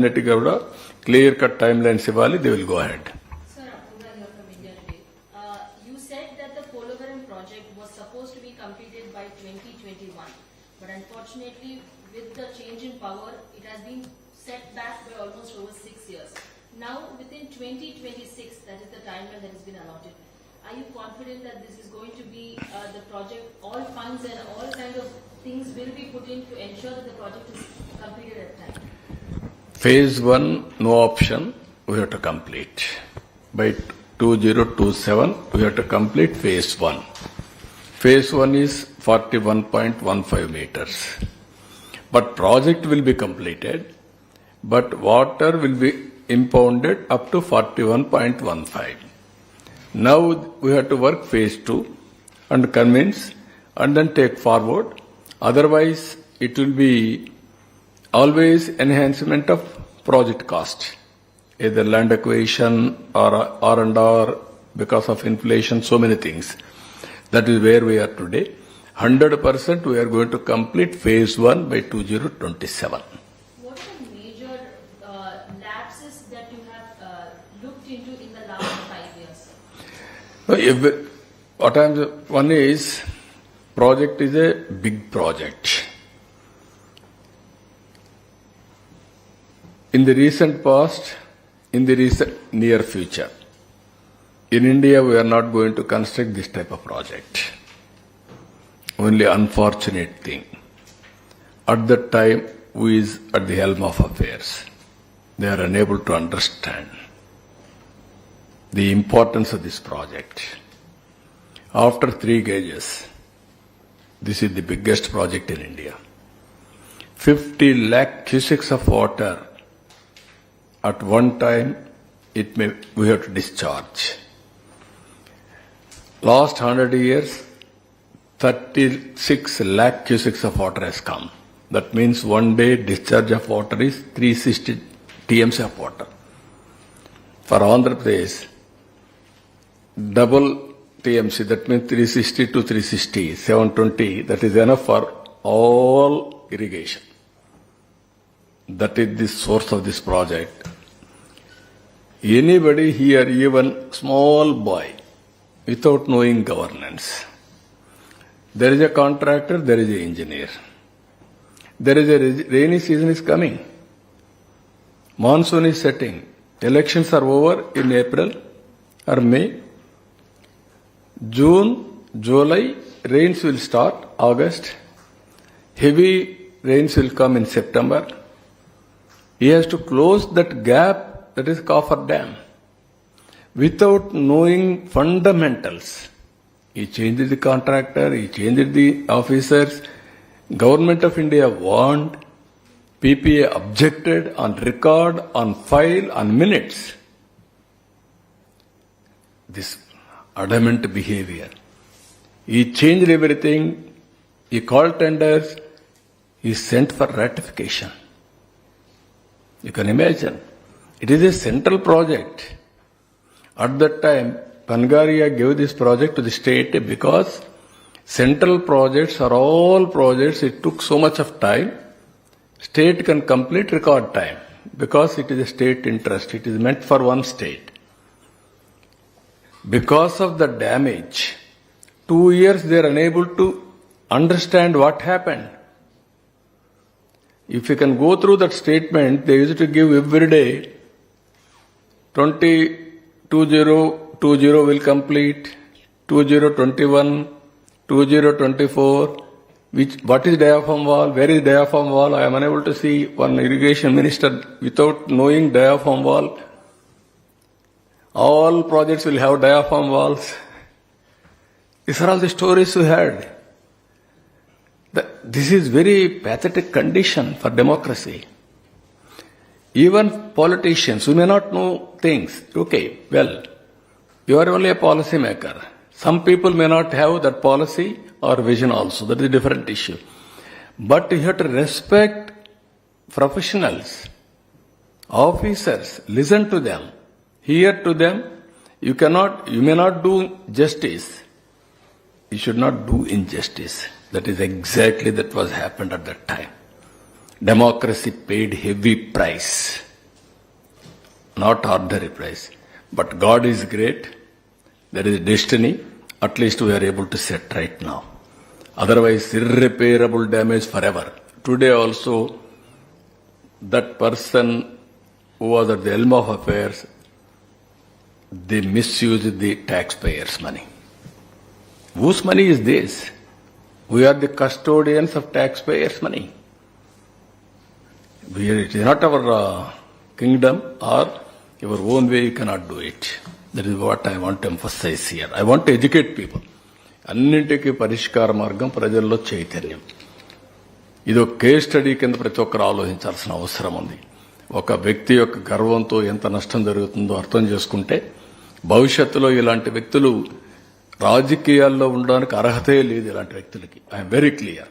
అన్నిటిగా కూడా clear cut time lines ఇవ్వాలి they will go head Sir, Apurva here from India Today. Uh, you said that the Polavaram project was supposed to be completed by 2021, but unfortunately, with the change in power, it has been set back by almost over six years. Now, within 2026, that is the timeline that has been allotted. Are you confident that this is going to be uh, the project, all funds and all kind of things will be put in to ensure that the project is completed at time? Phase one, no option, we have to complete. By 2027, we have to complete phase one. Phase one is 41.15 meters. But project will be completed, but water will be impounded up to 41.15. Now we have to work phase two and convince and then take forward. Otherwise, it will be always enhancement of project cost, either land acquisition or R and R because of inflation, so many things. That is where we are today. 100% we are going to complete phase one by 2027. What are the major uh, lapses that you have uh, looked into in the last five years? No, if- What I'm, one is, project is a big project. In the recent past, in the recent near future, in India, we are not going to construct this type of project. Only unfortunate thing. At that time, who is at the helm of affairs? They are unable to understand the importance of this project. After three gauges, this is the biggest project in India. 50 lakh cusics of water at one time it may we have to discharge. Last 100 years, 36 lakh cusics of water has come. That means one day discharge of water is 360 TMC of water. For Andhra Pradesh, double TMC, that means 360 to 360, 720, that is enough for all irrigation. That is the source of this project. Anybody here, even small boy, without knowing governance, there is a contractor, there is a engineer. There is a rainy season is coming. Monsoon is setting. Elections are over in April or May. June, July, rains will start, August. Heavy rains will come in September. He has to close that gap that is Coffer Dam without knowing fundamentals. He changed the contractor, he changed the officers. Government of India warned, PPA objected on record, on file, on minutes. This adamant behavior. He changed everything, he called tenders, he sent for ratification. You can imagine. It is a central project. At that time, Pangaria gave this project to the state because central projects are all projects, it took so much of time. State can complete record time because it is a state interest. It is meant for one state. Because of the damage, two years they are unable to understand what happened. If you can go through that statement, they used to give every day 20, 2020 will complete, 2021, 2024. Which, what is diaphragm wall? Where is diaphragm wall? I am unable to see one irrigation minister without knowing diaphragm wall. All projects will have diaphragm walls. These are all the stories we heard. This is very pathetic condition for democracy. Even politicians who may not know things, okay, well, you are only a policy maker. Some people may not have that policy or vision also. That is a different issue. But you have to respect professionals, officers, listen to them, hear to them. You cannot, you may not do justice. You should not do injustice. That is exactly that was happened at that time. Democracy paid heavy price. not ordinary price. But God is great. There is destiny. At least we are able to set right now. Otherwise, irreparable damage forever. Today also, that person who was at the helm of affairs, they misused the taxpayers' money. Whose money is this? We are the custodians of taxpayers' money. We are, it is not our uh, kingdom or your own way you cannot do it. That is what I want to emphasize here. I want to educate people. అన్నింటికీ పరిష్కార మార్గం ప్రజల్లో చైతన్యం ఇది ఒక case study కింద ప్రతి ఒక్కరు ఆలోచించాల్సిన అవసరం ఉంది ఒక వ్యక్తి యొక్క గర్వంతో ఎంత నష్టం జరుగుతుందో అర్థం చేసుకుంటే భవిష్యత్తులో ఇలాంటి వ్యక్తులు రాజకీయాల్లో ఉండడానికి అర్హతే లేదు ఇలాంటి వ్యక్తులకి. ఐఎమ్ వెరీ క్లియర్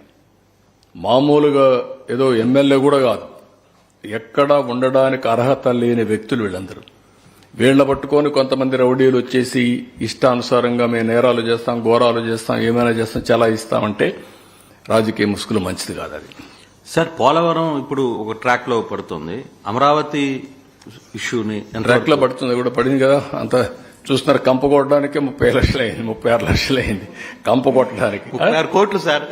మామూలుగా ఏదో ఎమ్మెల్యే కూడా కాదు. ఎక్కడా ఉండడానికి అర్హత లేని వ్యక్తులు వీళ్ళందరూ. వీళ్ళ పట్టుకొని కొంతమంది రౌడీలు వచ్చేసి ఇష్టానుసారంగా మేము నేరాలు చేస్తాం ఘోరాలు చేస్తాం ఏమైనా చేస్తాం చాలా ఇస్తామంటే రాజకీయ ముసుగులు మంచిది కాదు అది. సార్ పోలవరం ఇప్పుడు ఒక ట్రాక్లో పడుతుంది. అమరావతి ఇష్యూని ట్రాక్లో పడుతుంది కూడా పడింది కదా అంత. చూస్తున్నారు కంప కొట్టడానికి ముప్పై లక్షలు అయింది ముప్పై ఆరు లక్షలు అయింది. కంప కొట్టడానికి. ముప్పై ఆరు కోట్లు సార్.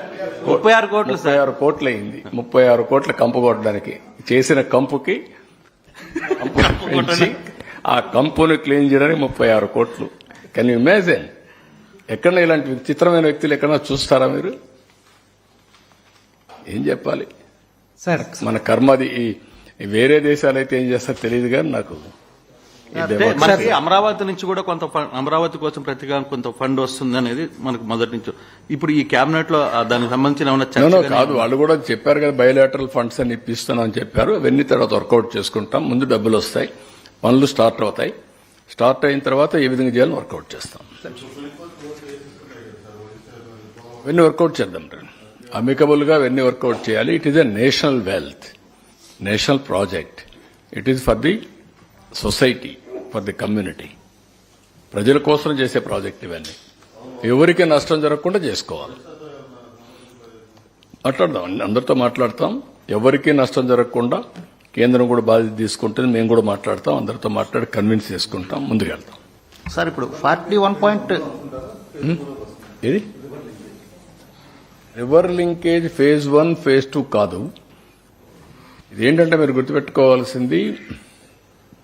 ముప్పై ఆరు కోట్లు ముప్పై సార్ ఆరు కోట్లు అయింది. ముప్పై ఆరు కోట్ల కంపు కొట్టడానికి. చేసిన కంపుకి ఆ కంపుని క్లీన్ చేయడానికి ముప్పై ఆరు కోట్లు. కెన్ యూ ఇమాజిన్ ఎక్కడ ఇలాంటి విచిత్రమైన వ్యక్తులు ఎక్కడన్నా చూస్తారా మీరు? ఏం చెప్పాలి? సార్ మన కర్మది వేరే దేశాలు అయితే ఏం చేస్తారో తెలియదు కానీ నాకు మనకి అమరావతి నుంచి కూడా కొంత ఫండ్- అమరావతి కోసం ప్రతిగా కొంత ఫండ్ వస్తుంది అనేది మనకు మొదటి నుంచి. ఇప్పుడు ఈ కేబినెట్లో దానికి సంబంధించిన ఏమైనా కాదు. వాళ్ళు కూడా చెప్పారు కదా బయోలాటరల్ ఫండ్స్ అని ఇప్పిస్తున్నాం అని చెప్పారు. అవన్నీ తర్వాత వర్కౌట్ చేసుకుంటాం. ముందు డబ్బులు వస్తాయి. పనులు స్టార్ట్ అవుతాయి. స్టార్ట్ అయిన తర్వాత ఏ విధంగా చేయాలని వర్కౌట్ చేస్తాం. ఇవన్నీ వర్కౌట్ చేద్దాం అమికబుల్గా అవన్నీ వర్కౌట్ చేయాలి. It is a national wealth national project it is for the society for the community. ప్రజల కోసం చేసే ప్రాజెక్ట్ ఇవన్నీ. ఎవరికి నష్టం జరగకుండా చేసుకోవాలి. మాట్లాడదాం అందరితో మాట్లాడతాం. ఎవరికీ నష్టం జరగకుండా కేంద్రం కూడా బాధ్యత తీసుకుంటుంది. మేము కూడా మాట్లాడతాం అందరితో మాట్లాడి కన్విన్స్ చేసుకుంటాం ముందుకెళ్తాం సార్ ఇప్పుడు ఫార్టీ వన్ పాయింట్ ఇది river linkage phase one phase two కాదు. ఇదేంటంటే మీరు గుర్తుపెట్టుకోవాల్సింది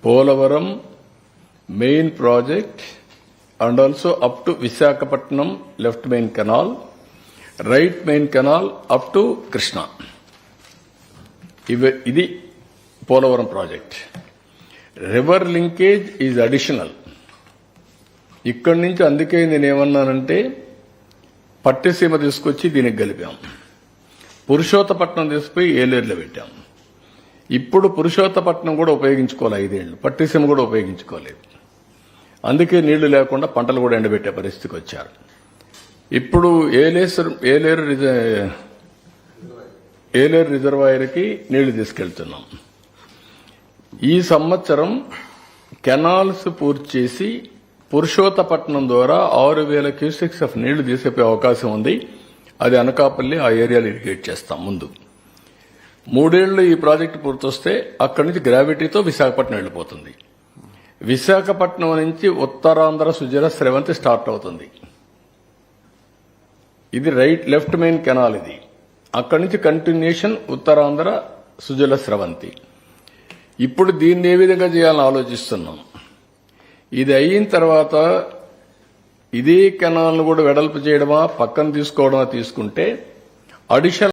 Polavaram main project and also up to Visakhapatnam left main canal right main canal up to Krishna. ఇది Polavaram project. River linkage is additional. ఇక్కడి నుంచి అందుకే నేను ఏమన్నానంటే పట్టిసీమ తీసుకొచ్చి దీనికి గలిపాం పురుషోత్తపట్నం తీసుకుపోయి ఏలేరులో పెట్టాం. ఇప్పుడు పురుషోత్తపట్నం కూడా ఉపయోగించుకోవాలి ఐదేళ్ళు పట్టిసీమ కూడా ఉపయోగించుకోలేదు. అందుకే నీళ్ళు లేకుండా పంటలు కూడా ఎండబెట్టే పరిస్థితికి వచ్చారు. ఇప్పుడు ఏలేసర్ ఏలేరు రిజ- ఏలేరు రిజర్వాయర్కి నీళ్ళు తీసుకెళ్తున్నాం. ఈ సంవత్సరం కెనాల్స్ పూర్తి చేసి పురుషోత్తపట్నం ద్వారా ఆరు వేల క్యూసెక్స్ ఆఫ్ నీళ్ళు తీసేపే అవకాశం ఉంది. అది అనకాపల్లి ఆ ఏరియాలో ఇరిగేట్ చేస్తాం ముందు. మూడేళ్ళు ఈ ప్రాజెక్టు పూర్తొస్తే అక్కడి నుంచి గ్రావిటీతో విశాఖపట్నం వెళ్ళిపోతుంది. విశాఖపట్నం నుంచి ఉత్తరాంధ్ర సుజల స్రవంతి స్టార్ట్ అవుతుంది. ఇది రైట్ లెఫ్ట్ మెయిన్ కెనాల్ ఇది. అక్కడి నుంచి కంటిన్యూషన్ ఉత్తరాంధ్ర సుజల స్రవంతి. ఇప్పుడు దీన్ని ఏ విధంగా చేయాలని ఆలోచిస్తున్నాం? ఇది అయిన తర్వాత ఇదే కెనాల్ను కూడా వెడల్పు చేయడమా పక్కన తీసుకోవడమా తీసుకుంటే అడిషనల్